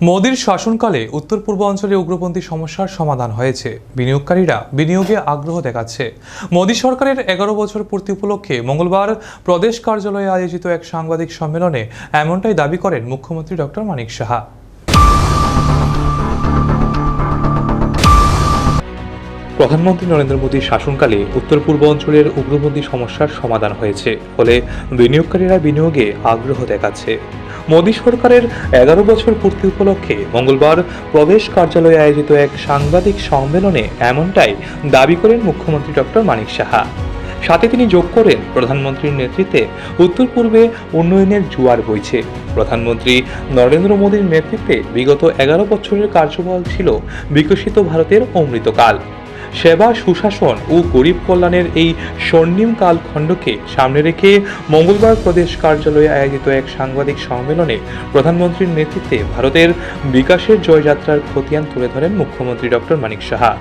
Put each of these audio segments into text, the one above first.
মোদীর শাসনকালে উত্তর পূর্ব অঞ্চলে উগ্রপন্থী সমস্যার সমাধান হয়েছে। বিনিয়োগকারীরা বিনিয়োগে আগ্রহ দেখাচ্ছে। মোদী সরকারের এগারো বছর পূর্তি উপলক্ষে মঙ্গলবার প্রদেশ কার্যালয়ে আয়োজিত এক সাংবাদিক সম্মেলনে এমনটাই দাবি করেন মুখ্যমন্ত্রী ডক্টর মানিক সাহা। প্রধানমন্ত্রী নরেন্দ্র মোদীর শাসনকালে উত্তর পূর্ব অঞ্চলের উগ্রপন্থী সমস্যার সমাধান হয়েছে। ফলে বিনিয়োগকারীরা বিনিয়োগে আগ্রহ দেখাচ্ছে। মোদী সরকারের এগারো বছর পূর্তি উপলক্ষে মঙ্গলবার প্রদেশ কার্যালয়ে আয়োজিত এক সাংবাদিক সম্মেলনে এমনটাই দাবি করেন মুখ্যমন্ত্রী ডক্টর মানিক সাহা। সাথে তিনি যোগ করেন প্রধানমন্ত্রীর নেতৃত্বে উত্তর পূর্বে উন্নয়নের জোয়ার বইছে। প্রধানমন্ত্রী নরেন্দ্র মোদীর নেতৃত্বে বিগত এগারো বছরের কার্যকাল ছিল বিকশিত ভারতের অমৃতকাল। সেবা, সুশাসন ও গরিব কল্যাণের এই স্বর্ণিম কালখণ্ডকে সামনে রেখে মঙ্গলবার প্রদেশ কার্যালয়ে আয়োজিত এক সাংবাদিক সম্মেলনে প্রধানমন্ত্রীর নেতৃত্বে ভারতের বিকাশের জয়যাত্রার খতিয়ান তুলে ধরেন মুখ্যমন্ত্রী ডক্টর মানিক সাহা।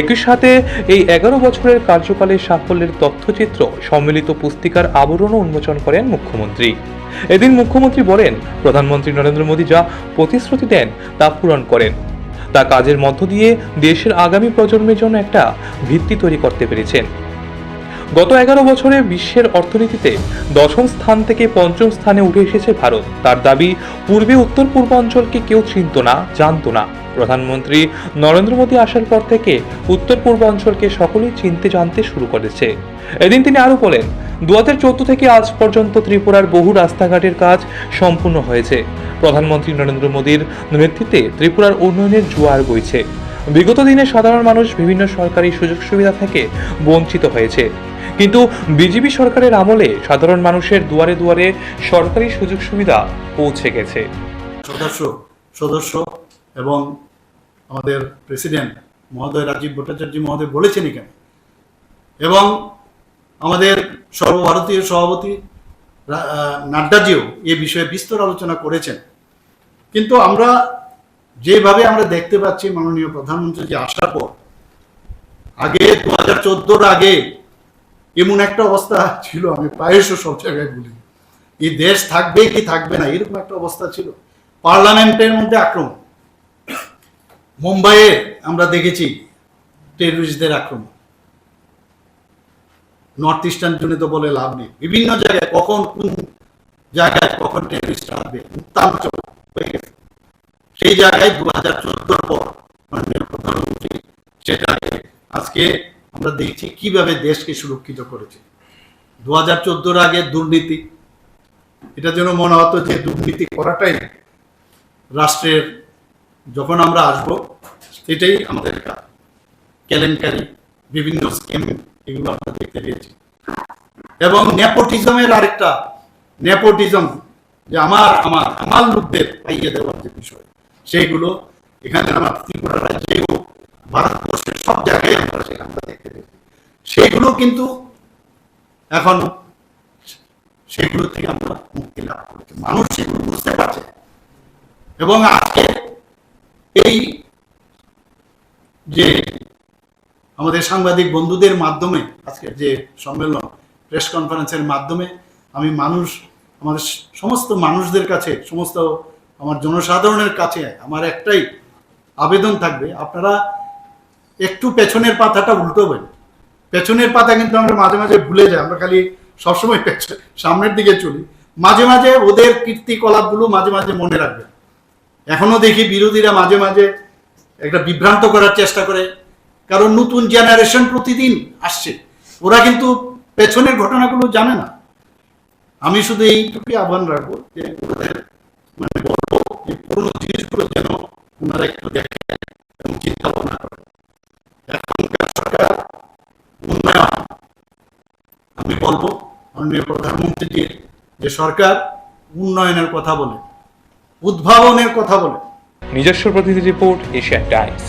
একই সাথে এই এগারো বছরের কার্যকালের সাফল্যের তথ্যচিত্র, সম্মিলিত পুস্তিকার আবরণও উন্মোচন করেন মুখ্যমন্ত্রী। এদিন মুখ্যমন্ত্রী বলেন, প্রধানমন্ত্রী নরেন্দ্র মোদী যা প্রতিশ্রুতি দেন তা পূরণ করেন। তা কাজের মধ্য দিয়ে দেশের আগামী প্রজন্মের জন্য একটা ভিত্তি তৈরি করতে পেরেছেন। গত এগারো বছরে বিশ্বের অর্থনীতিতে দশম স্থান থেকে পঞ্চম স্থানে উঠে এসেছে ভারত। তার দাবি, পূর্বে উত্তর পূর্বাঞ্চলকে কেউ চিনত না, জানতো না। প্রধানমন্ত্রী নরেন্দ্র মোদী আসার পর থেকে উত্তর পূর্বাঞ্চলকে সকলেই চিনতে জানতে শুরু করেছে। এদিন তিনি আরও বলেন দু হাজার চোদ্দ থেকে আজ পর্যন্ত ত্রিপুরার বহু রাস্তাঘাটের কাজ সম্পূর্ণ হয়েছে। প্রধানমন্ত্রী নরেন্দ্র মোদীর নেতৃত্বে ত্রিপুরার উন্নয়নের জোয়ার বইছে। বিগত দিনে সাধারণ মানুষ বিভিন্ন সরকারি সুযোগ সুবিধা থেকে বঞ্চিত হয়েছে। কিন্তু বিজেপি সরকারের আমলে সাধারণ মানুষের দুয়ারে দুয়ারে সরকারি সুযোগ সুবিধা পৌঁছে গেছে। সদস্য সদস্য এবং আমাদের প্রেসিডেন্ট মহোদয় রাজীব ভট্টাচার্য মহোদয় বলেছেন কেন? এবং আমাদের সর্বভারতীয় সভাপতি নাড্ডাজিও এ বিষয়ে বিস্তর আলোচনা করেছেন। কিন্তু আমরা যেভাবে আমরা দেখতে পাচ্ছি মাননীয় প্রধানমন্ত্রী যে আসার পর, আগে দু হাজার চোদ্দোর আগে এমন একটা অবস্থা ছিল, আমি প্রায়শ সব জায়গায় বলি, এই দেশ থাকবে কি থাকবে না, এরকম একটা অবস্থা ছিল। পার্লামেন্টের মধ্যে আক্রমণ। মুম্বাইয়ে আমরা দেখেছি টেররিস্টদের আক্রমণ। নর্থ ইস্টার্ন জন্য তো বলে লাভ নেই। বিভিন্ন জায়গায় কখন কোন জায়গায় কখন টেররিস্ট আসবে উত্তাঞ্চল হয়ে গেছে। সেই জায়গায় দু হাজার চোদ্দোর পর মাননীয় প্রধানমন্ত্রী সেটাকে আজকে আমরা দেখছি কীভাবে দেশকে সুরক্ষিত করেছে। দু হাজার চোদ্দোর আগে দুর্নীতি, এটা যেন মনে হতো যে দুর্নীতি করাটাই রাষ্ট্রের যখন আমরা আসব, সেটাই আমাদের কাজ কেলেঙ্কারি, বিভিন্ন স্কিম এগুলো আমরা দেখতে পেয়েছি। এবং নেপোটিজমের আরেকটা, নেপোটিজম যে আমার আমার আমার লোকদের পাইয়ে দেওয়ার যে বিষয়, সেইগুলো এখানে আমার ত্রিপুরা রাজ্যে হোক ভারতবর্ষের সব জায়গায় আমরা সেটা আমরা দেখতে পেয়েছি। সেগুলো কিন্তু এখন সেগুলো থেকে আমরা মুক্তি লাভ করেছি। মানুষ সেগুলো বুঝতে পারছে। এবং আজকে এই যে আমাদের সাংবাদিক বন্ধুদের মাধ্যমে আজকের যে সম্মেলন প্রেস কনফারেন্সের মাধ্যমে আমি মানুষ আমাদের সমস্ত মানুষদের কাছে সমস্ত আমার জনসাধারণের কাছে আমার একটাই আবেদন থাকবে আপনারা একটু পেছনের পাতাটা উল্টোবেন। পেছনের পাতা কিন্তু আমরা মাঝে মাঝে ভুলে যাই আমরা খালি সবসময় সামনের দিকে চলি। মাঝে মাঝে ওদের কীর্তিকলাপগুলো মাঝে মাঝে মনে রাখবেন। এখনও দেখি বিরোধীরা মাঝে মাঝে একটা বিভ্রান্ত করার চেষ্টা করে কারণ নতুন জেনারেশন প্রতিদিন আসছে। ওরা কিন্তু পেছনের ঘটনাগুলো জানে না। আমি শুধু এইটুকুই আহ্বান রাখব যে মানে যে পুরোনো জিনিসগুলো যেন ওনারা একটু দেখে এবং চিন্তা ভাবনা করেন। এখনকার সরকার, উন্নয়ন, আমি বলব মাননীয় প্রধানমন্ত্রীজির যে সরকার উন্নয়নের কথা বলে, উদ্ভাবনের কথা বলে। নিজস্ব প্রতিনিধি রিপোর্ট, এশিয়ান টাইমস।